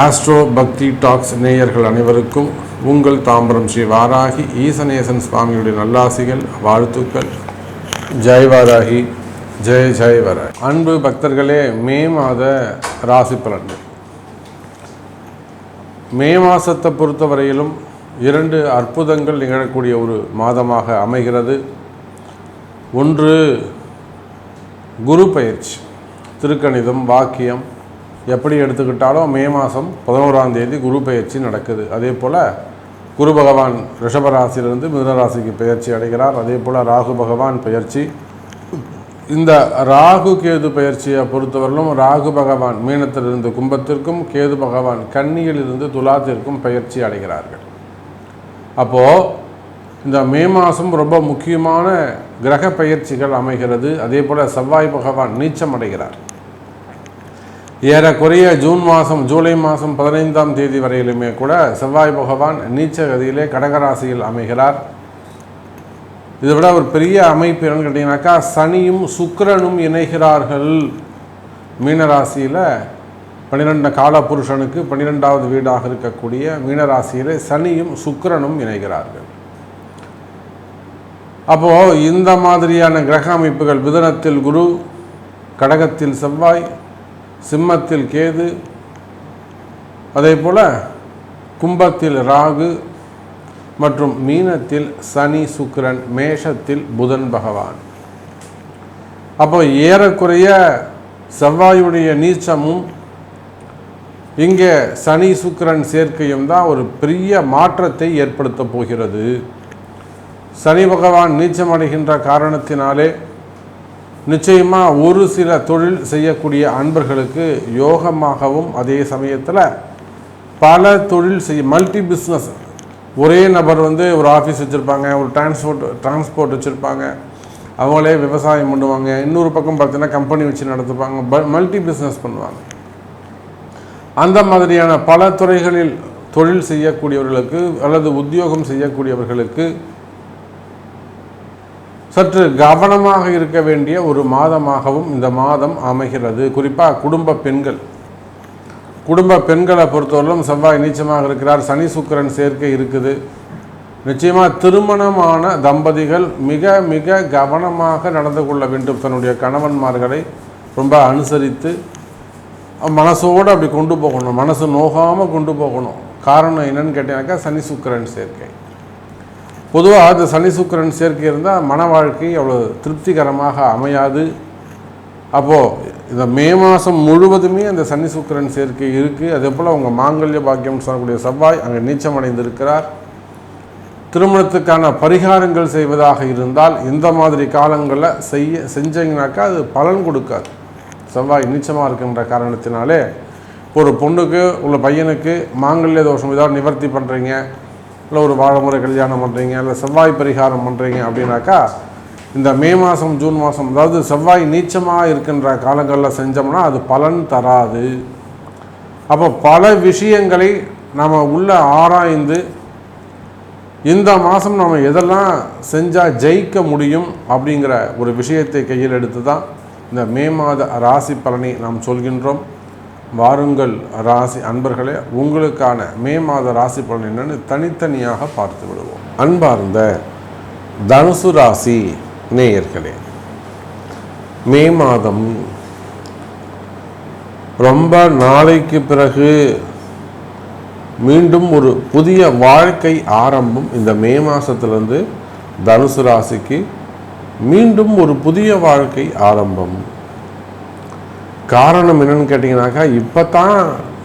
Astro பக்தி tax நேயர்கள் அனைவருக்கும் உங்கள் தாம்பரம் ஸ்ரீ வாராகி ஈசனேசன் சுவாமியுடைய நல்லாசிகள் வாழ்த்துக்கள். ஜெய் வாராகி ஜெய் ஜெய் வராகி. அன்பு பக்தர்களே மே மாத ராசி பலன்கள். மே மாதத்தை பொறுத்தவரையிலும் இரண்டு அற்புதங்கள் நிகழக்கூடிய ஒரு மாதமாக அமைகிறது. ஒன்று குரு பயிற்சி திருக்கணிதம் வாக்கியம் எப்படி எடுத்துக்கிட்டாலும் மே மாதம் பதினோராம் தேதி குரு பயிற்சி நடக்குது. அதே போல் குரு பகவான் ரிஷபராசியிலிருந்து மிதனராசிக்கு பயிற்சி அடைகிறார். அதே போல் ராகு பகவான் பயிற்சி இந்த ராகு கேது பயிற்சியை பொறுத்தவரையிலும் ராகு பகவான் மீனத்திலிருந்து கும்பத்திற்கும் கேது பகவான் கன்னியிலிருந்து துலாத்திற்கும் பயிற்சி அடைகிறார்கள். அப்போது இந்த மே மாதம் ரொம்ப முக்கியமான கிரக பயிற்சிகள் அமைகிறது. அதே போல் செவ்வாய் பகவான் நீச்சம் அடைகிறார். ஏறக்குறைய ஜூன் மாதம் ஜூலை மாதம் பதினைந்தாம் தேதி வரையிலுமே கூட செவ்வாய் பகவான் நீச்ச கதியிலே கடகராசியில் அமைகிறார். இதை விட ஒரு பெரிய அமைப்பு என்னன்னு கேட்டிங்கனாக்கா சனியும் சுக்கரனும் இணைகிறார்கள். மீனராசியில் பன்னிரெண்டு காலபுருஷனுக்கு பன்னிரெண்டாவது வீடாக இருக்கக்கூடிய மீனராசியில் சனியும் சுக்கரனும் இணைகிறார்கள். அப்போது இந்த மாதிரியான கிரக அமைப்புகள் மிதுனத்தில் குரு கடகத்தில் செவ்வாய் சிம்மத்தில் கேது அதே போல் கும்பத்தில் ராகு மற்றும் மீனத்தில் சனி சுக்கிரன் மேஷத்தில் புதன் பகவான். அப்போ ஏறக்குறைய செவ்வாயுடைய நீச்சமும் இங்கே சனி சுக்கிரன் சேர்க்கையும் தான் ஒரு பெரிய மாற்றத்தை ஏற்படுத்தப் போகிறது. சனி பகவான் நீச்சமடைகின்ற காரணத்தினாலே நிச்சயமாக ஒரு சில தொழில் செய்யக்கூடிய அன்பர்களுக்கு யோகமாகவும் அதே சமயத்தில் பல தொழில் செய்ய மல்டி பிஸ்னஸ் ஒரே நபர் வந்து ஒரு ஆஃபீஸ் வச்சுருப்பாங்க ஒரு டிரான்ஸ்போர்ட் டிரான்ஸ்போர்ட் வச்சுருப்பாங்க. அவங்களே விவசாயம் பண்ணுவாங்க. இன்னொரு பக்கம் பார்த்தீங்கன்னா கம்பெனி வச்சு நடத்துப்பாங்க. மல்டி பிஸ்னஸ் பண்ணுவாங்க. அந்த மாதிரியான பல துறைகளில் தொழில் செய்யக்கூடியவர்களுக்கு அல்லது உத்தியோகம் செய்யக்கூடியவர்களுக்கு சற்று கவனமாக இருக்க வேண்டிய ஒரு மாதமாகவும் இந்த மாதம் அமைகிறது. குறிப்பாக குடும்ப பெண்கள். குடும்ப பெண்களை பொறுத்தவரையிலும் செவ்வாய் நீச்சமாக இருக்கிறார் சனி சுக்கரன் சேர்க்கை இருக்குது. நிச்சயமாக திருமணமான தம்பதிகள் மிக மிக கவனமாக நடந்து கொள்ள வேண்டும். தன்னுடைய கணவன்மார்களை ரொம்ப அனுசரித்து மனசோடு அப்படி கொண்டு போகணும். மனசு நோகாமல் கொண்டு போகணும். காரணம் என்னன்னு கேட்டீங்கன்னாக்கா சனி சுக்கிரன் சேர்க்கை. பொதுவாக அது சனி சுக்கிரன் சேர்க்கை இருந்தால் மன வாழ்க்கை அவ்வளோ திருப்திகரமாக அமையாது. அப்போது இந்த மே மாதம் முழுவதுமே அந்த சனி சுக்கிரன் சேர்க்கை இருக்குது அதே போல் அவங்க மாங்கல்ய பாக்கியம் சொல்லக்கூடிய செவ்வாய் அங்கே நீச்சம் அடைந்திருக்கிறார். திருமணத்துக்கான பரிகாரங்கள் செய்வதாக இருந்தால் இந்த மாதிரி காலங்களில் செய்ய செஞ்சீங்கனாக்கா அது பலன் கொடுக்காது. செவ்வாய் நீச்சமாக இருக்கின்ற காரணத்தினாலே ஒரு பொண்ணுக்கு உள்ள பையனுக்கு மாங்கல்ய தோஷம் ஏதாவது நிவர்த்தி பண்ணுறீங்க இல்லை ஒரு வாழைமுறை கல்யாணம் பண்ணுறீங்க இல்லை செவ்வாய் பரிகாரம் பண்ணுறீங்க அப்படின்னாக்கா இந்த மே மாதம் ஜூன் மாதம் அதாவது செவ்வாய் நீச்சமாக இருக்கின்ற காலங்களில் செஞ்சோம்னா அது பலன் தராது. அப்போ பல விஷயங்களை நாம் உள்ள ஆராய்ந்து இந்த மாதம் நம்ம எதெல்லாம் செஞ்சால் ஜெயிக்க முடியும் அப்படிங்கிற ஒரு விஷயத்தை கையில் எடுத்து தான் இந்த மே மாத ராசி பலனை நாம் சொல்கின்றோம். வாருங்கள் ராசி அன்பர்களே உங்களுக்கான மே மாத ராசி பலன் என்னன்னு தனித்தனியாக பார்த்து விடுவோம். அன்பார்ந்த தனுசு ராசி நேயர்களே மே மாதம் ரொம்ப நாளைக்கு பிறகு மீண்டும் ஒரு புதிய வாழ்க்கை ஆரம்பம். இந்த மே மாதத்துலேருந்து தனுசு ராசிக்கு மீண்டும் ஒரு புதிய வாழ்க்கை ஆரம்பம். காரணம் என்னன்னு கேட்டிங்கனாக்கா இப்போ தான்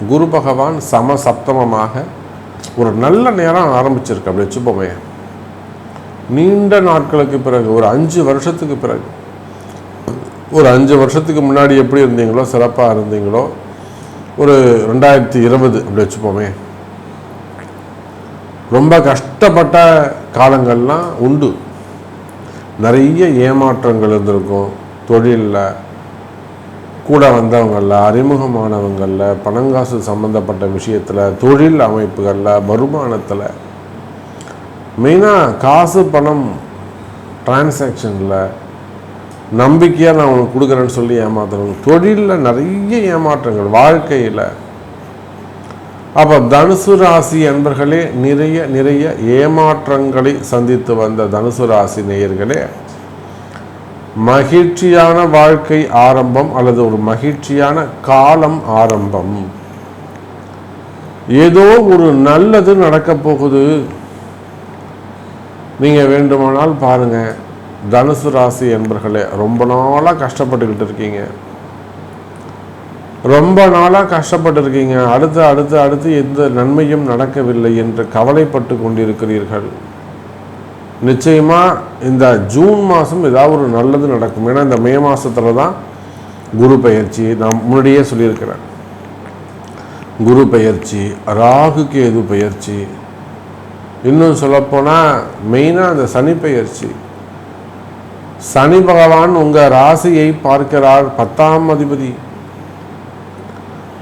குரு பகவான் சம சப்தமமாக ஒரு நல்ல நேரம் ஆரம்பிச்சிருக்கு அப்படி வச்சுப்போமே நீண்ட நாட்களுக்கு பிறகு ஒரு அஞ்சு வருஷத்துக்கு பிறகு. ஒரு அஞ்சு வருஷத்துக்கு முன்னாடி எப்படி இருந்தீங்களோ சிறப்பாக இருந்தீங்களோ ஒரு ரெண்டாயிரத்தி இருபது அப்படி வச்சுப்போமே ரொம்ப கஷ்டப்பட்ட காலங்கள்லாம் உண்டு. நிறைய ஏமாற்றங்கள் இருந்திருக்கும் தொழிலில் கூட வந்தவங்களில் அறிமுகமானவங்களில் பணங்காசு சம்மந்தப்பட்ட விஷயத்தில் தொழில் அமைப்புகளில் வருமானத்தில் மெயினாக காசு பணம் டிரான்சாக்ஷனில் நம்பிக்கையாக நான் உனக்கு கொடுக்குறேன்னு சொல்லி ஏமாத்துறோம் தொழிலில் நிறைய ஏமாற்றங்கள் வாழ்க்கையில். அப்போ தனுசு ராசி என்பர்களே நிறைய நிறைய ஏமாற்றங்களை சந்தித்து வந்த தனுசு ராசி நேயர்களே மகிழ்ச்சியான வாழ்க்கை ஆரம்பம் அல்லது ஒரு மகிழ்ச்சியான காலம் ஆரம்பம். ஏதோ ஒரு நல்லது நடக்க போகுது. நீங்க வேண்டுமானால் பாருங்க தனுசு ராசி என்பர்களே ரொம்ப நாளா கஷ்டப்பட்டுக்கிட்டு இருக்கீங்க. ரொம்ப நாளாக கஷ்டப்பட்டு இருக்கீங்க அடுத்து அடுத்து அடுத்து எந்த நன்மையும் நடக்கவில்லை என்று கவலைப்பட்டு கொண்டிருக்கிறீர்கள். நிச்சயமா இந்த ஜூன் மாதம் ஏதாவது ஒரு நல்லது நடக்கும். ஏன்னா இந்த மே மாசத்துல தான் குரு பயிற்சி நான் முன்னாடியே சொல்லியிருக்கிறேன். குரு பயிற்சி ராகு கேது பயிற்சி இன்னும் சொல்லப்போனால் மெயினாக அந்த சனி பயிற்சி சனி பகவான் உங்கள் ராசியை பார்க்கிறார் பத்தாம் அதிபதி.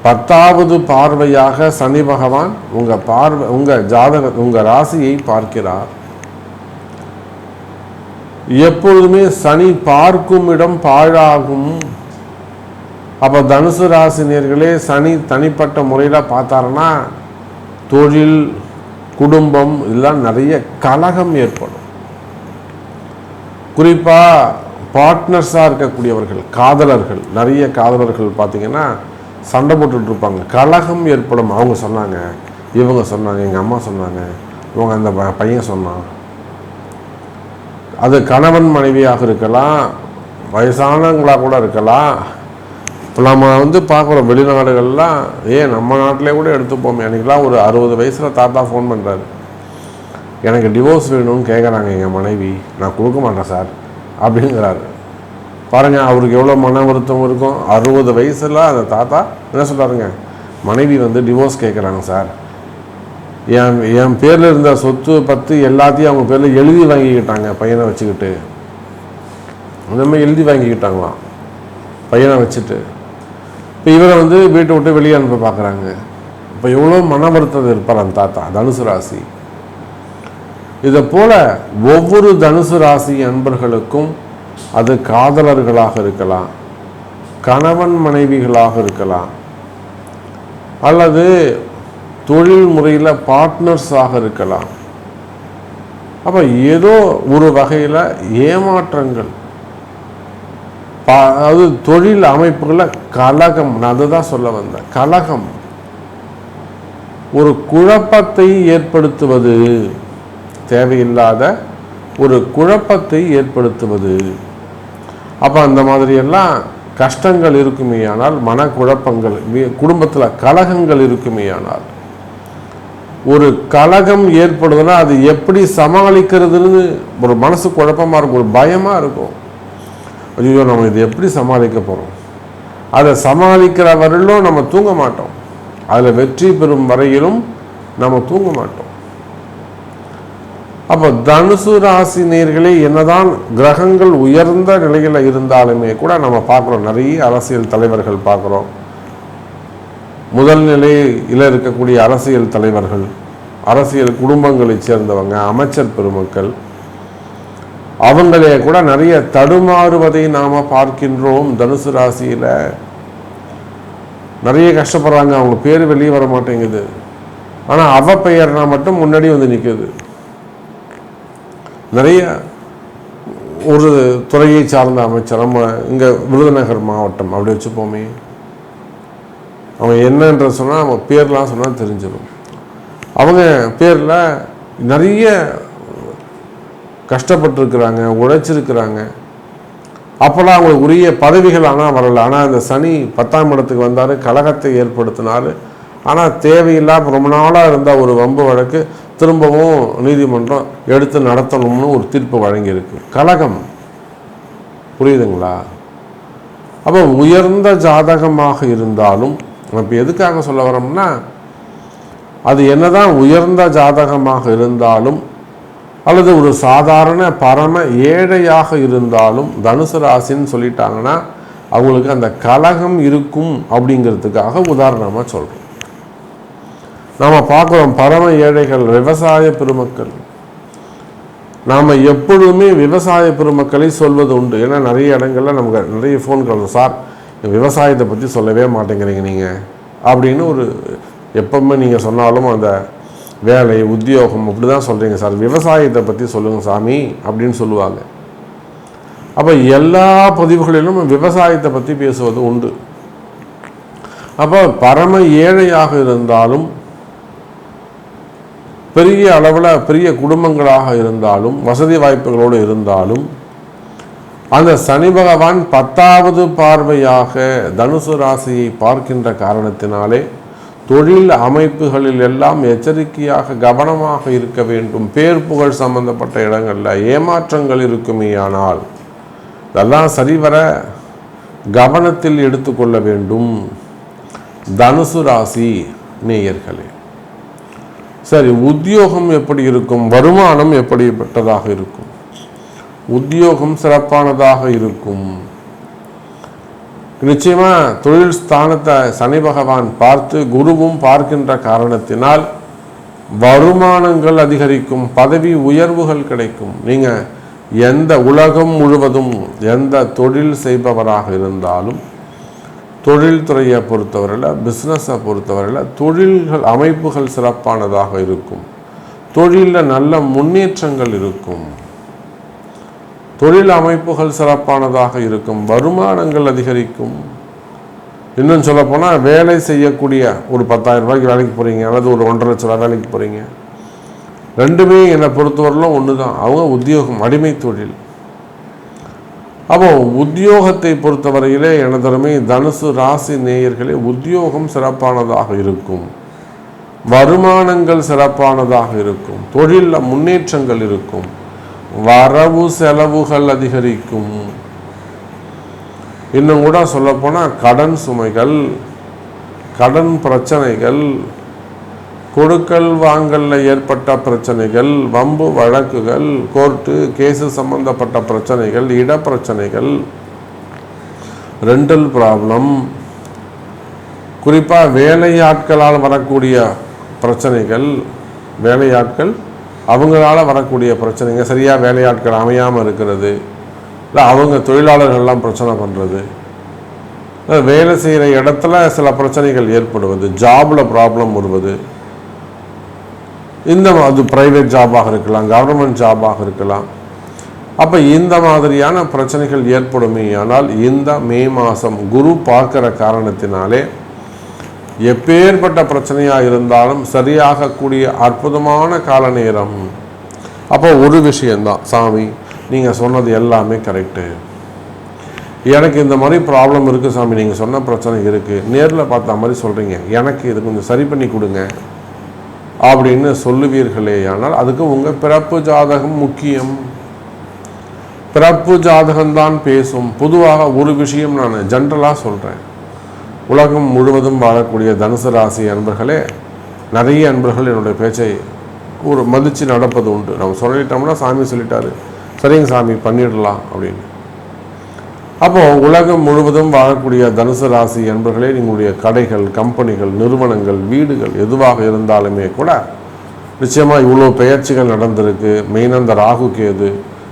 பத்தாவது பார்வையாக சனி பகவான் உங்கள் பார்வை உங்கள் ஜாதக உங்கள் ராசியை பார்க்கிறார். எப்பொழுதுமே சனி பார்க்கும் இடம் பாழாகும். அப்ப தனுசு ராசினியர்களே சனி தனிப்பட்ட முறையில் பார்த்தாருன்னா தொழில் குடும்பம் இதெல்லாம் நிறைய கலகம் ஏற்படும். குறிப்பா பார்ட்னர்ஸாக இருக்கக்கூடியவர்கள் காதலர்கள் நிறைய காதலர்கள் பார்த்தீங்கன்னா சண்டை போட்டுட்டு இருப்பாங்க. கலகம் ஏற்படும். அவங்க சொன்னாங்க இவங்க சொன்னாங்க எங்கள் அம்மா சொன்னாங்க இவங்க அந்த பையன் சொன்னான். அது கணவன் மனைவியாக இருக்கலாம் வயசானவங்களாக கூட இருக்கலாம். இப்போ நம்ம வந்து பார்க்குறோம் வெளிநாடுகள்லாம் ஏன் நம்ம நாட்டிலே கூட எடுத்துப்போம். எனக்குலாம் ஒரு அறுபது வயசில் தாத்தா ஃபோன் பண்ணுறாரு எனக்கு டிவோர்ஸ் வேணும்னு கேட்குறாங்க எங்கள் மனைவி. நான் கொடுக்க மாட்டேன் சார். அப்படிங்கிறாரு. பாருங்க அவருக்கு எவ்வளோ மன வருத்தம் இருக்கும். அறுபது வயசில் அந்த தாத்தா என்ன சொல்கிறாருங்க மனைவி வந்து டிவோர்ஸ் கேட்குறாங்க சார். என் என் பேரில் இருந்த சொத்து பத்து எல்லாத்தையும் அவங்க பேரில் எழுதி வாங்கிக்கிட்டாங்க பையனை வச்சுக்கிட்டு. அந்த மாதிரி எழுதி வாங்கிக்கிட்டாங்களாம் பையனை வச்சுட்டு. இப்போ இவரை வந்து வீட்டை விட்டு வெளியே அனுப்ப பார்க்குறாங்க இப்போ எவ்வளோ மன வருத்தம் இருப்பார் அந்த தாத்தா தனுசு ராசி. இதை போல ஒவ்வொரு தனுசு ராசி அன்பர்களுக்கும் அது காதலர்களாக இருக்கலாம் கணவன் மனைவிகளாக இருக்கலாம் அல்லது தொழில் முறையில் பார்ட்னர்ஸாக இருக்கலாம். அப்போ ஏதோ ஒரு வகையில் ஏமாற்றங்கள். பா- அதாவது தொழில் அமைப்புகளில் கலகம் நான் அதுதான் சொல்ல வந்தேன். கலகம் ஒரு குழப்பத்தை ஏற்படுத்துவது தேவையில்லாத ஒரு குழப்பத்தை ஏற்படுத்துவது. அப்போ அந்த மாதிரியெல்லாம் கஷ்டங்கள் இருக்குமேயானால் மனக்குழப்பங்கள் குடும்பத்தில் கலகங்கள் இருக்குமேயானால் ஒரு கலகம் ஏற்படுதுன்னா அது எப்படி சமாளிக்கிறதுன்னு ஒரு மனசு குழப்பமாக இருக்கும் ஒரு பயமாக இருக்கும். ஐயோ நம்ம இது எப்படி சமாளிக்க போகிறோம் அதை சமாளிக்கிற வரையிலும் நம்ம தூங்க மாட்டோம். அதில் வெற்றி பெறும் வரையிலும் நம்ம தூங்க மாட்டோம். அப்போ தனுசு ராசி நேர்களே என்னதான் கிரகங்கள் உயர்ந்த நிலையில் இருந்தாலுமே கூட நம்ம பார்க்குறோம். நிறைய அரசியல் தலைவர்கள் பார்க்குறோம். முதல் நிலையில் இருக்கக்கூடிய அரசியல் தலைவர்கள் அரசியல் குடும்பங்களைச் சேர்ந்தவங்க அமைச்சர் பெருமக்கள் அவங்களே கூட நிறைய தடுமாறுவதை நாம் பார்க்கின்றோம். தனுசு ராசியில் நிறைய கஷ்டப்படுறாங்க. அவங்க பேர் வெளியே வர மாட்டேங்குது. ஆனால் அவ பெயர்னா மட்டும் முன்னாடி வந்து நிற்குது நிறைய ஒரு துறையை சார்ந்த அமைச்சர் நம்ம இங்கே விருதுநகர் மாவட்டம் அப்படி வச்சுப்போமே. அவன் என்னன்ற சொன்னால் அவன் பேர்லாம் சொன்னால் தெரிஞ்சிடும் அவங்க பேரில் நிறைய கஷ்டப்பட்டிருக்கிறாங்க உழைச்சிருக்கிறாங்க. அப்போல்லாம் அவங்களுக்கு உரிய பதவிகள் ஆனால் வரல. ஆனால் அந்த சனி பத்தாம் இடத்துக்கு வந்தார் கழகத்தை ஏற்படுத்தினார். ஆனால் தேவையில்லாமல் ரொம்ப நாளாக இருந்தால் ஒரு வம்பு வழக்கு திரும்பவும் நீதிமன்றம் எடுத்து நடத்தணும்னு ஒரு தீர்ப்பு வழங்கியிருக்கு. கழகம் புரியுதுங்களா? அப்போ உயர்ந்த ஜாதகமாக இருந்தாலும் இப்போ எதுக்காக சொல்ல வரோம்னா அது என்னதான் உயர்ந்த ஜாதகமாக இருந்தாலும் அல்லது ஒரு சாதாரண பரம ஏழையாக இருந்தாலும் தனுசு ராசின்னு சொல்லிட்டாங்கன்னா அவங்களுக்கு அந்த கலகம் இருக்கும் அப்படிங்கிறதுக்காக உதாரணமாக சொல்கிறோம் நாம பார்க்குறோம் பரம ஏழைகள் விவசாய பெருமக்கள். நாம் எப்பொழுதுமே விவசாய பெருமக்களை சொல்வது உண்டு. ஏன்னா நிறைய இடங்களில் நமக்கு நிறைய ஃபோன் கால் சார் விவசாயத்தை பற்றி சொல்லவே மாட்டேங்கிறீங்க நீங்கள் அப்படின்னு ஒரு எப்பவுமே நீங்கள் சொன்னாலும் அந்த வேலை உத்தியோகம் அப்படி தான் சொல்கிறீங்க சார். விவசாயத்தை பற்றி சொல்லுங்கள் சாமி அப்படின்னு சொல்லுவாங்க. அப்போ எல்லா பதிவுகளிலும் விவசாயத்தை பற்றி பேசுவது உண்டு. அப்போ பரம ஏழையாக இருந்தாலும் பெரிய அளவில் பெரிய குடும்பங்களாக இருந்தாலும் வசதி வாய்ப்புகளோடு இருந்தாலும் அந்த சனி பகவான் பத்தாவது பார்வையாக தனுசு ராசியை பார்க்கின்ற காரணத்தினாலே தொழில் அமைப்புகளில் எல்லாம் எச்சரிக்கையாக கவனமாக இருக்க வேண்டும். பேர் புகழ் சம்பந்தப்பட்ட இடங்களில் ஏமாற்றங்கள் இருக்குமேயானால் இதெல்லாம் சரிவர கவனத்தில் எடுத்துக்கொள்ள வேண்டும். தனுசு ராசி நேயர்களே சரி உத்தியோகம் எப்படி இருக்கும்? வருமானம் எப்படிப்பட்டதாக இருக்கும்? உத்தியோகம் சிறப்பானதாக இருக்கும். நிச்சயமாக தொழில் ஸ்தானத்தை சனி பகவான் பார்த்து குருவும் பார்க்கின்ற காரணத்தினால் வருமானங்கள் அதிகரிக்கும் பதவி உயர்வுகள் கிடைக்கும். நீங்கள் எந்த உலகம் முழுவதும் எந்த தொழில் செய்பவராக இருந்தாலும் தொழில்துறையை பொறுத்தவரையில் பிஸ்னஸை பொறுத்தவரையில் தொழில்கள் அமைப்புகள் சிறப்பானதாக இருக்கும். தொழிலில் நல்ல முன்னேற்றங்கள் இருக்கும். தொழில் அமைப்புகள் சிறப்பானதாக இருக்கும் வருமானங்கள் அதிகரிக்கும். இன்னும் சொல்லப்போனால் வேலை செய்யக்கூடிய ஒரு பத்தாயிரம் ரூபாய்க்கு வேலைக்கு போகிறீங்க அல்லது ஒரு ஒன்றரை லட்ச ரூபா வேலைக்கு போகிறீங்க ரெண்டுமே என்னை பொறுத்தவரையிலும் ஒன்று தான் அவங்க உத்தியோகம் அடிமை தொழில். அப்போ உத்தியோகத்தை பொறுத்தவரையிலே எனதருமை தனுசு ராசி நேயர்களே உத்தியோகம் சிறப்பானதாக இருக்கும். வருமானங்கள் சிறப்பானதாக இருக்கும். தொழிலில் முன்னேற்றங்கள் இருக்கும். வரவு செலவுகள் அதிகரிக்கும். இன்னும் கூட சொல்லப்போனால் கடன் சுமைகள் கடன் பிரச்சனைகள் கொடுக்கல் வாங்கல்ல ஏற்பட்ட பிரச்சனைகள் வம்பு வழக்குகள் கோர்ட்டு கேஸு சம்பந்தப்பட்ட பிரச்சனைகள் இட பிரச்சனைகள் ரெண்டல் ப்ராப்ளம் குறிப்பாக வேலையாட்களால் வரக்கூடிய பிரச்சனைகள் வேலையாட்கள் அவங்களால வரக்கூடிய பிரச்சனைங்க சரியாக வேலையாட்கள் அமையாமல் இருக்கிறது இல்லை அவங்க தொழிலாளர்கள்லாம் பிரச்சனை பண்ணுறது வேலை செய்கிற இடத்துல சில பிரச்சனைகள் ஏற்படுவது ஜாபில் ப்ராப்ளம் வருவது. இந்த அது ப்ரைவேட் ஜாபாக இருக்கலாம் கவர்மெண்ட் ஜாபாக இருக்கலாம். அப்போ இந்த மாதிரியான பிரச்சனைகள் ஏற்படுமே ஆனால் இந்த மே மாதம் குரு பார்க்குற காரணத்தினாலே எப்பேற்பட்ட பிரச்சனையாக இருந்தாலும் சரியாகக்கூடிய அற்புதமான கால நேரம். அப்போ ஒரு விஷயந்தான் சாமி நீங்கள் சொன்னது எல்லாமே கரெக்டு எனக்கு இந்த மாதிரி ப்ராப்ளம் இருக்குது சாமி நீங்கள் சொன்ன பிரச்சனை இருக்குது நேரில் பார்த்த மாதிரி சொல்கிறீங்க எனக்கு இது கொஞ்சம் சரி பண்ணி கொடுங்க அப்படின்னு சொல்லுவீர்களே ஆனால் அதுக்கு உங்கள் பிறப்பு ஜாதகம் முக்கியம். பிறப்பு ஜாதகம்தான் பேசும். பொதுவாக ஒரு விஷயம் நான் ஜென்ரலாக சொல்கிறேன் உலகம் முழுவதும் வாழக்கூடிய தனுசு ராசி அன்பர்களே நிறைய அன்பர்கள் என்னுடைய பேச்சை ஒரு மதித்து நடப்பது உண்டு. நம்ம சொல்லிட்டோம்னா சாமி சொல்லிட்டாரு. சரிங்க சாமி பண்ணிடலாம் அப்படின்னு. அப்போது உலகம் முழுவதும் வாழக்கூடிய தனுசு ராசி என்பர்களே நீங்களுடைய கடைகள் கம்பெனிகள் நிறுவனங்கள் வீடுகள் எதுவாக இருந்தாலுமே கூட நிச்சயமாக இவ்வளோ பெயர்ச்சிகள் நடந்திருக்கு. மெயினாக இந்த ராகு கேது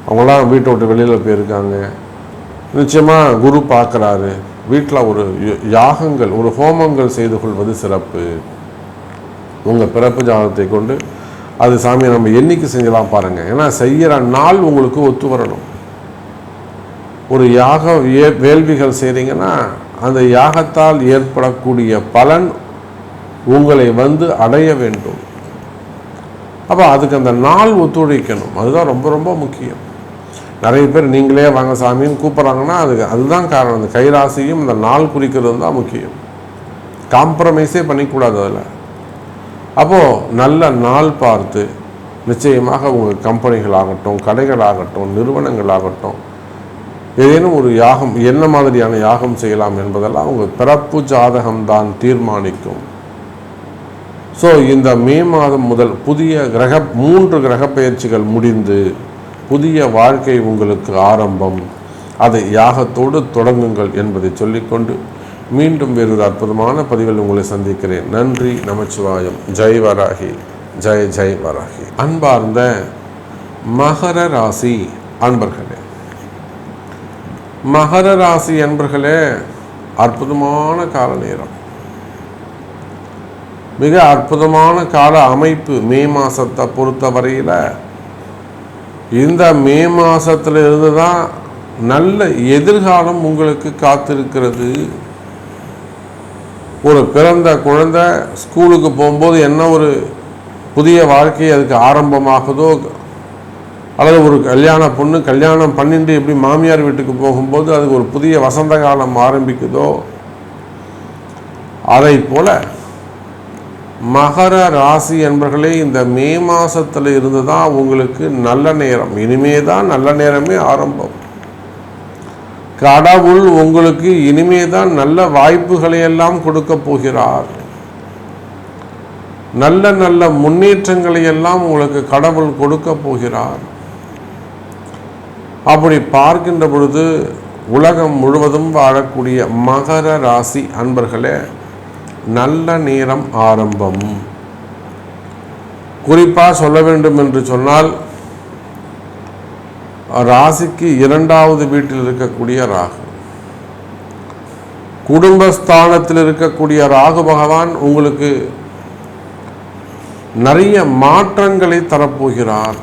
அவங்களாம் வீட்டை விட்டு வெளியில் போயிருக்காங்க. நிச்சயமாக குரு பார்க்குறாரு. வீட்டில் ஒரு யாகங்கள் ஒரு ஹோமங்கள் செய்து கொள்வது சிறப்பு. உங்கள் பிறப்பு ஜாதகத்தை கொண்டு அது சாமியை நம்ம என்னைக்கு செஞ்சலாம் பாருங்கள் ஏன்னா செய்கிற நாள் உங்களுக்கு ஒத்து வரணும். ஒரு யாக வேள்விகள் செய்கிறீங்கன்னா அந்த யாகத்தால் ஏற்படக்கூடிய பலன் உங்களை வந்து அடைய வேண்டும். அப்போ அதுக்கு அந்த நாள் ஒத்துழைக்கணும். அதுதான் ரொம்ப ரொம்ப முக்கியம். நிறைய பேர் நீங்களே வாங்க சாமின்னு கூப்பிட்றாங்கன்னா அதுக்கு அதுதான் காரணம். அந்த கைராசியும் இந்த நாள் குறிக்கிறது தான் முக்கியம். காம்ப்ரமைஸே பண்ணிக்கூடாது அதில். அப்போது நல்ல நாள் பார்த்து நிச்சயமாக உங்கள் கம்பெனிகளாகட்டும் கடைகளாகட்டும் நிறுவனங்களாகட்டும் ஏதேனும் ஒரு யாகம் என்ன மாதிரியான யாகம் செய்யலாம் என்பதெல்லாம் உங்கள் பிறப்பு ஜாதகம் தான் தீர்மானிக்கும். ஸோ இந்த மே மாதம் முதல் புதிய கிரக மூன்று கிரக பயிற்சிகள் முடிந்து புதிய வாழ்க்கை உங்களுக்கு ஆரம்பம். அதை யாகத்தோடு தொடங்குங்கள் என்பதை சொல்லிக்கொண்டு மீண்டும் வேறொரு அற்புதமான பதிவில் உங்களை சந்திக்கிறேன். நன்றி நமச்சிவாயம். ஜெய் வராகி. ஜெய் ஜெய் வராகி. அன்பார்ந்த மகர ராசி அன்பர்களே. மகர ராசி அன்பர்களே அற்புதமான கால நேரம். மிக அற்புதமான கால அமைப்பு மே மாதத்தை பொறுத்த வரையில் இந்த மே மாதத்துல இருந்து தான் நல்ல எதிர்காலம் உங்களுக்கு காத்திருக்கிறது. ஒரு பிறந்த குழந்தை ஸ்கூலுக்கு போகும்போது என்ன ஒரு புதிய வாழ்க்கை அதுக்கு ஆரம்பமாகுதோ? அல்லது ஒரு கல்யாண பொண்ணு கல்யாணம் பண்ணிட்டு எப்படி மாமியார் வீட்டுக்கு போகும்போது அதுக்கு ஒரு புதிய வசந்த காலம் ஆரம்பிக்குதோ? அதை போல மகர ராசி என்பர்களே இந்த மே மாதத்தில் இருந்து தான் உங்களுக்கு நல்ல நேரம். இனிமே தான் நல்ல நேரமே ஆரம்பம். கடவுள் உங்களுக்கு இனிமே தான் நல்ல வாய்ப்புகளை எல்லாம் கொடுக்க போகிறார். நல்ல நல்ல முன்னேற்றங்களை எல்லாம் உங்களுக்கு கடவுள் கொடுக்க போகிறார். அப்படி பார்க்கின்ற பொழுது உலகம் முழுவதும் வாழக்கூடிய மகர ராசி அன்பர்களே நல்ல நேரம் ஆரம்பம். குறிப்பாக சொல்ல வேண்டும் என்று சொன்னால் ராசிக்கு இரண்டாவது வீட்டில் இருக்கக்கூடிய ராகு. குடும்பஸ்தானத்தில் இருக்கக்கூடிய ராகு பகவான் உங்களுக்கு நிறைய மாற்றங்களை தரப்போகிறார்.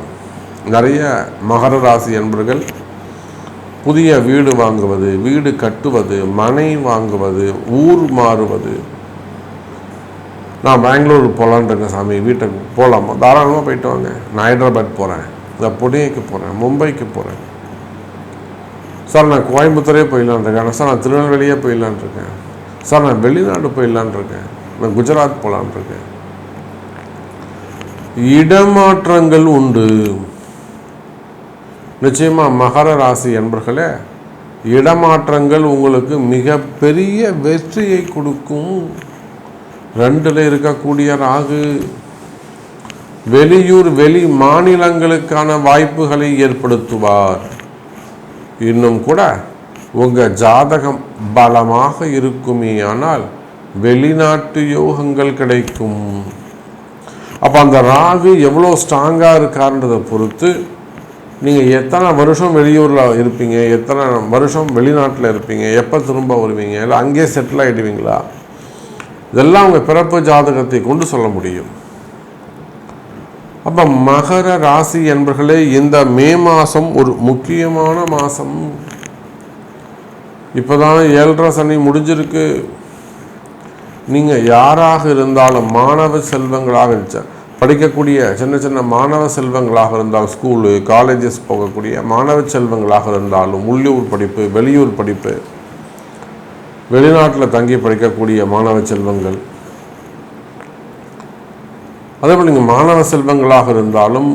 நிறைய மகர ராசி என்பர்கள் புதிய வீடு வாங்குவது வீடு கட்டுவது மனை வாங்குவது ஊர் மாறுவது நான் பெங்களூர் போகலான் இருக்கேன் சாமி வீட்டுக்கு போகலாமா தாராளமாக போயிட்டு வாங்க. நான் ஹைதராபாத் போகிறேன் நான் புனேக்கு போகிறேன் மும்பைக்கு போகிறேன் சார் நான் கோயம்புத்தூரே போயிடலான் இருக்கேன். சார் நான் திருநெல்வேலியே போயிடலான் இருக்கேன். சார் நான் வெளிநாடு போயிடலான் இருக்கேன். நான் குஜராத் போகலான் இருக்கேன். இடமாற்றங்கள் உண்டு. நிச்சயமாக மகர ராசி என்பர்களே இடமாற்றங்கள் உங்களுக்கு மிகப்பெரிய வெற்றியை கொடுக்கும். ரெண்டில் இருக்கக்கூடிய ராகு? வெளியூர் வெளி மாநிலங்களுக்கான வாய்ப்புகளை ஏற்படுத்துவார். இன்னும் கூட உங்கள் ஜாதகம் பலமாக இருக்குமே ஆனால் வெளிநாட்டு யோகங்கள் கிடைக்கும். அப்போ அந்த ராகு எவ்வளோ ஸ்ட்ராங்காக இருக்காருன்றதை பொறுத்து நீங்கள் எத்தனை வருஷம் வெளியூரில் இருப்பீங்க எத்தனை வருஷம் வெளிநாட்டில் இருப்பீங்க எப்போ திரும்ப வருவீங்க இல்லை அங்கேயே செட்டில் ஆகிடுவீங்களா இதெல்லாம் அவங்க பிறப்பு ஜாதகத்தை கொண்டு சொல்ல முடியும். அப்போ மகர ராசி என்பர்களே இந்த மே மாதம் ஒரு முக்கியமான மாதம் இப்போதான் ஏழரை சனி முடிஞ்சிருக்கு. நீங்கள் யாராக இருந்தாலும் மாணவ செல்வங்களாக இருந்துச்சு? படிக்கக்கூடிய சின்ன சின்ன மாணவ செல்வங்களாக இருந்தாலும் ஸ்கூலு காலேஜஸ் போகக்கூடிய மாணவ செல்வங்களாக இருந்தாலும் உள்ளூர் படிப்பு வெளியூர் படிப்பு வெளிநாட்டில் தங்கி படிக்கக்கூடிய மாணவ செல்வங்கள். அதேபோல் நீங்கள் மாணவ செல்வங்களாக இருந்தாலும்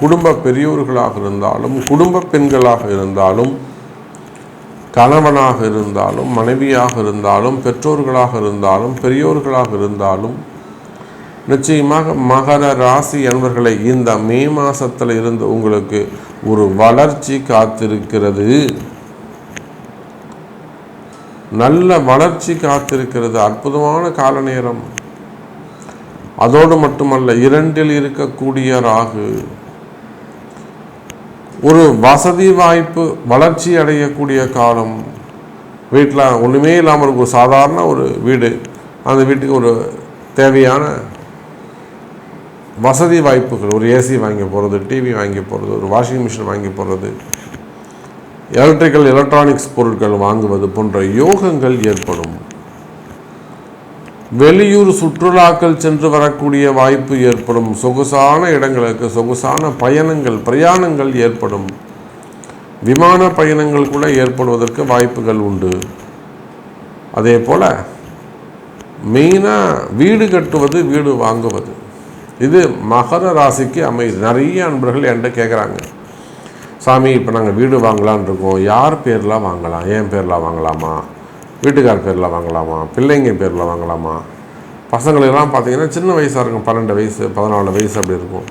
குடும்ப பெரியோர்களாக இருந்தாலும் குடும்ப பெண்களாக இருந்தாலும் கணவனாக இருந்தாலும் மனைவியாக இருந்தாலும் பெற்றோர்களாக இருந்தாலும் பெரியோர்களாக இருந்தாலும் நிச்சயமாக மகர ராசி என்பர்களை இந்த மே மாசத்துல இருந்து உங்களுக்கு ஒரு வளர்ச்சி காத்திருக்கிறது. நல்ல வளர்ச்சி காத்திருக்கிறது அற்புதமான கால நேரம் அதோடு மட்டுமல்ல இரண்டில் இருக்கக்கூடிய ராகு. ஒரு வசதி வாய்ப்பு வளர்ச்சி அடையக்கூடிய காலம். வீட்டில் ஒன்றுமே இல்லாமல் ஒரு சாதாரண ஒரு வீடு அந்த வீட்டுக்கு ஒரு தேவையான வசதி வாய்ப்புகள். ஒரு ஏசி வாங்கி போகிறது டிவி வாங்கி போகிறது ஒரு வாஷிங் மிஷின் வாங்கி போகிறது எலக்ட்ரிக்கல் எலக்ட்ரானிக்ஸ் பொருட்கள் வாங்குவது போன்ற யோகங்கள் ஏற்படும். வெளியூர் சுற்றுலாக்கள் சென்று வரக்கூடிய வாய்ப்பு ஏற்படும். சொகுசான இடங்களுக்கு சொகுசான பயணங்கள் பிரயாணங்கள் ஏற்படும். விமான பயணங்கள் கூட ஏற்படுவதற்கு வாய்ப்புகள் உண்டு. அதே போல் மெயினாக வீடு கட்டுவது வீடு வாங்குவது. இது மகர ராசிக்கு அமை நிறைய அன்பர்கள் என்கிட்ட கேட்குறாங்க சாமி இப்போ நாங்கள் வீடு வாங்கலான் இருக்கோம். யார் பேர்லாம் வாங்கலாம்? என் பேரில் வாங்கலாமா? வீட்டுக்கார் பேரில் வாங்கலாமா? பிள்ளைங்க பேரில் வாங்கலாமா? பசங்களெல்லாம் பார்த்தீங்கன்னா சின்ன வயசாக இருக்கும். பன்னெண்டு வயசு பதினாலு வயசு அப்படி இருக்கும்.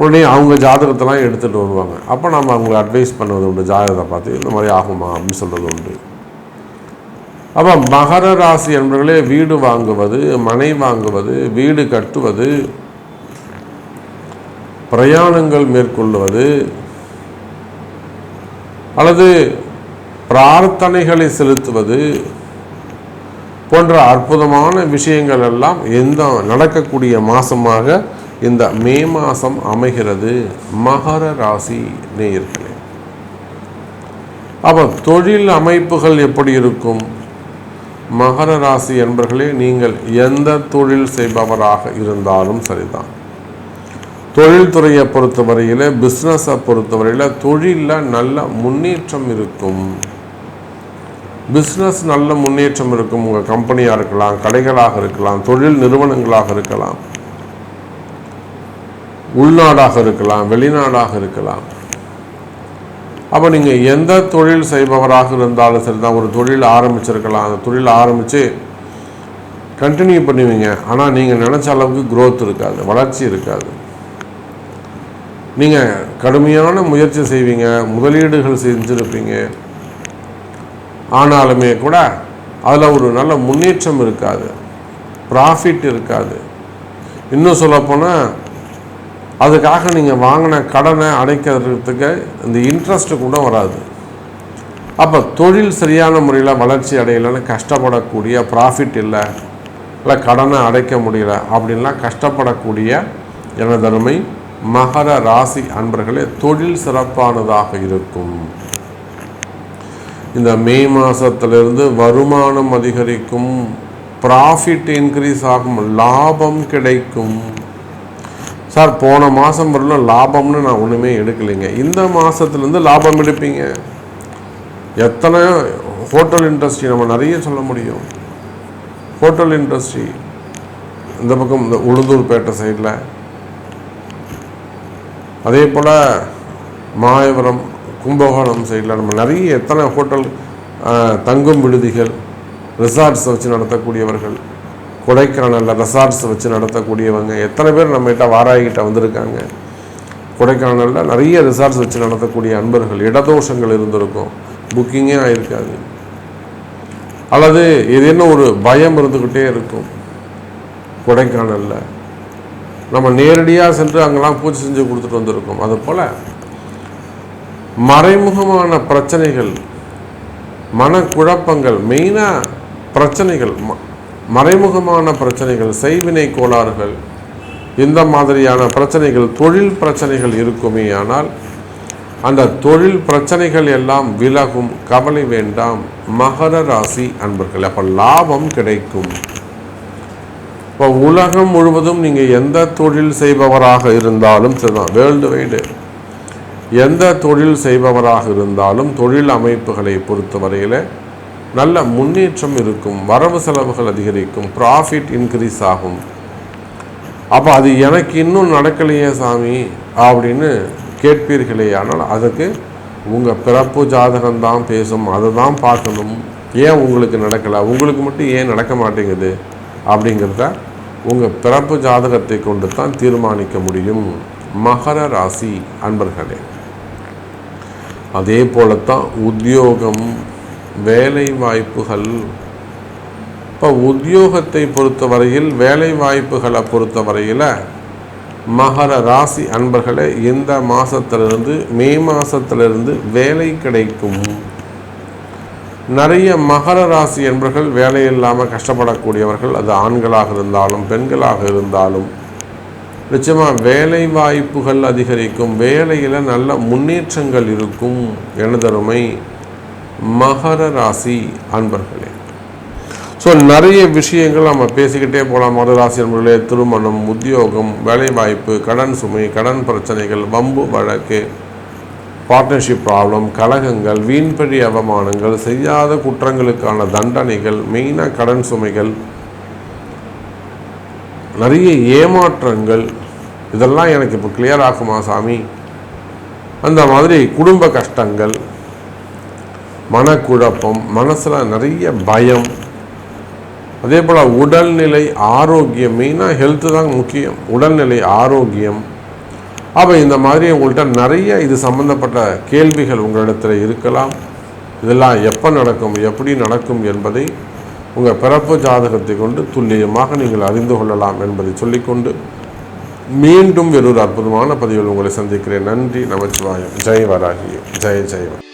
உடனே அவங்க ஜாதகத்தெல்லாம் எடுத்துகிட்டு வருவாங்க. அப்போ நம்ம அவங்க அட்வைஸ் பண்ணுவது உண்டு. ஜாதகத்தை பார்த்து இந்த மாதிரி ஆகுமா? அப்படின்னு சொல்கிறது உண்டு. அப்போ மகர ராசி என்பவர்களே வீடு வாங்குவது மனை வாங்குவது வீடு கட்டுவது பிரயாணங்கள் மேற்கொள்வது அல்லது பிரார்த்தனைகளை செலுத்துவது போன்ற அற்புதமான விஷயங்கள் எல்லாம் எந்த நடக்கக்கூடிய மாதமாக இந்த மே மாதம் அமைகிறது? மகர ராசி நேயர்களே. அப்போ தொழில் அமைப்புகள் எப்படி இருக்கும்? மகர ராசி என்பர்களே நீங்கள் எந்த தொழில் செய்பவராக இருந்தாலும் சரிதான். தொழில்துறையை பொறுத்தவரையில் பிஸ்னஸை பொறுத்தவரையில் தொழிலில் நல்ல முன்னேற்றம் இருக்கும். பிஸ்னஸ் நல்ல முன்னேற்றம் இருக்கும். உங்கள் கம்பெனியாக இருக்கலாம் கடைகளாக இருக்கலாம் தொழில் நிறுவனங்களாக இருக்கலாம். உள்நாடாக இருக்கலாம் வெளிநாடாக இருக்கலாம். அப்போ நீங்கள் எந்த தொழில் செய்பவராக இருந்தாலும் சரி தான் ஒரு தொழில் ஆரம்பிச்சிருக்கலாம். அந்த தொழில் ஆரம்பித்து கண்டினியூ பண்ணுவீங்க. ஆனால் நீங்கள் நினச்ச அளவுக்கு க்ரோத் இருக்காது வளர்ச்சி இருக்காது. நீங்கள் கடுமையான முயற்சி செய்வீங்க முதலீடுகள் செஞ்சுருப்பீங்க. ஆனாலுமே கூட அதில் ஒரு நல்ல முன்னேற்றம் இருக்காது. ப்ராஃபிட் இருக்காது. இன்னும் சொல்லப்போனால் அதுக்காக நீங்கள் வாங்கின கடனை அடைக்கிறதுக்கு இந்த இன்ட்ரெஸ்ட்டு கூட வராது. அப்போ தொழில் சரியான முறையில் வளர்ச்சி அடையலைன்னு கஷ்டப்படக்கூடிய ப்ராஃபிட் இல்லை இல்லை கடனை அடைக்க முடியல அப்படின்லாம் கஷ்டப்படக்கூடிய எனதருமை மகர ராசி அன்பர்களே தொழில் சிறப்பானதாக இருக்கும். இந்த மே மாதத்திலிருந்து வருமானம் அதிகரிக்கும் ப்ராஃபிட் இன்க்ரீஸ் ஆகும் லாபம் கிடைக்கும். சார் போன மாதம் வரலும் லாபம்னு நான் ஒன்றுமே எடுக்கலைங்க. இந்த மாதத்துலேருந்து லாபம் எடுப்பீங்க. எத்தனை ஹோட்டல் இண்டஸ்ட்ரி நம்ம நிறைய சொல்ல முடியும். ஹோட்டல் இண்டஸ்ட்ரி இந்த பக்கம் இந்த உளுந்தூர்பேட்டை சைடில் அதே போல் மாயவரம் கும்பகோணம் சைடில் நம்ம நிறைய எத்தனை ஹோட்டல் தங்கும் விடுதிகள் ரிசார்ட்ஸ் வச்சு நடத்தக்கூடியவர்கள் கொடைக்கானலில் ரெசார்ட்ஸ் வச்சு நடத்தக்கூடியவங்க எத்தனை பேர் நம்மகிட்ட வாராய்கிட்ட வந்திருக்காங்க. கொடைக்கானலில் நிறைய ரிசார்ட்ஸ் வச்சு நடத்தக்கூடிய அன்பர்கள் இடதோஷங்கள் இருந்திருக்கும். புக்கிங்கே ஆயிருக்காது. அல்லது ஏதேனும் ஒரு பயம் இருந்துக்கிட்டே இருக்கும். கொடைக்கானலில். நம்ம நேரடியாக சென்று அங்கெல்லாம் பூஜை செஞ்சு கொடுத்துட்டு வந்திருக்கோம். அதுபோல் மறைமுகமான பிரச்சனைகள் மனக்குழப்பங்கள் மெயினாக பிரச்சனைகள் ம- மறைமுகமான பிரச்சனைகள் செய்வினை கோளாறுகள் இந்த மாதிரியான பிரச்சனைகள் தொழில் பிரச்சனைகள் இருக்குமே ஆனால் அந்த தொழில் பிரச்சனைகள் எல்லாம் விலகும் கவலை வேண்டாம். மகர ராசி அன்பர்கள் அப்போ லாபம் கிடைக்கும். இப்போ உலகம் முழுவதும் நீங்கள் எந்த தொழில் செய்பவராக இருந்தாலும் சரிதான். World wide. எந்த தொழில் செய்பவராக இருந்தாலும் தொழில் அமைப்புகளை பொறுத்தவரையில் நல்ல முன்னேற்றம் இருக்கும் வரவு செலவுகள் அதிகரிக்கும் ப்ராஃபிட் இன்க்ரீஸ் ஆகும். அப்போ அது எனக்கு இன்னும் நடக்கலையே சாமி அப்படின்னு கேட்பீர்களே ஆனால் அதுக்கு உங்கள் பிறப்பு ஜாதகம் தான் பேசும் அதை தான் பார்க்கணும். ஏன் உங்களுக்கு நடக்கலை? உங்களுக்கு மட்டும் ஏன் நடக்க மாட்டேங்குது? அப்படிங்கிறத உங்கள் பிறப்பு ஜாதகத்தை கொண்டு தான் தீர்மானிக்க முடியும். மகர ராசி அன்பர்களே அதே போலத்தான் உத்தியோகம் வேலை வாய்ப்புகள். இப்போ உத்தியோகத்தை பொறுத்தவரையில் வேலை வாய்ப்புகளை பொறுத்தவரையில் மகர ராசி அன்பர்களே இந்த மாதத்திலிருந்து மே மாதத்திலிருந்து வேலை கிடைக்கும். நிறைய மகர ராசி என்பர்கள் வேலை இல்லாமல் கஷ்டப்படக்கூடியவர்கள். அது ஆண்களாக இருந்தாலும் பெண்களாக இருந்தாலும் நிச்சயமாக வேலை வாய்ப்புகள் அதிகரிக்கும். வேலையில் நல்ல முன்னேற்றங்கள் இருக்கும் எனதருமை மகர ராசி அன்பர்களே. ஸோ நிறைய விஷயங்கள் நம்ம பேசிக்கிட்டே போகலாம் மகர ராசி அன்பர்களே திருமணம் உத்தியோகம் வேலைவாய்ப்பு கடன் சுமை கடன் பிரச்சனைகள் வம்பு வழக்கு பார்ட்னர்ஷிப் ப்ராப்ளம் கழகங்கள் வீண்பழி அவமானங்கள் செய்யாத குற்றங்களுக்கான தண்டனைகள் மெயினாக கடன் சுமைகள் நிறைய ஏமாற்றங்கள் இதெல்லாம் எனக்கு இப்போ கிளியர் ஆகுமா சாமி? அந்த மாதிரி குடும்ப கஷ்டங்கள் மனக்குழப்பம் மனசில் நிறைய பயம். அதே போல் உடல்நிலை ஆரோக்கியம் மெயினாக ஹெல்த்து தான் முக்கியம். உடல்நிலை ஆரோக்கியம் அப்போ இந்த மாதிரி உங்கள்கிட்ட நிறைய இது சம்மந்தப்பட்ட கேள்விகள் உங்களிடத்தில் இருக்கலாம். இதெல்லாம் எப்போ நடக்கும் எப்படி நடக்கும் என்பதை உங்கள் பிறப்பு ஜாதகத்தை கொண்டு துல்லியமாக நீங்கள் அறிந்து கொள்ளலாம் என்பதை சொல்லிக்கொண்டு மீண்டும் வேறொரு அற்புதமான பதிவில் உங்களை சந்திக்கிறேன். நன்றி நமச்சிவாயம். ஜெய் வராகியம் ஜெய் ஜெய்வன்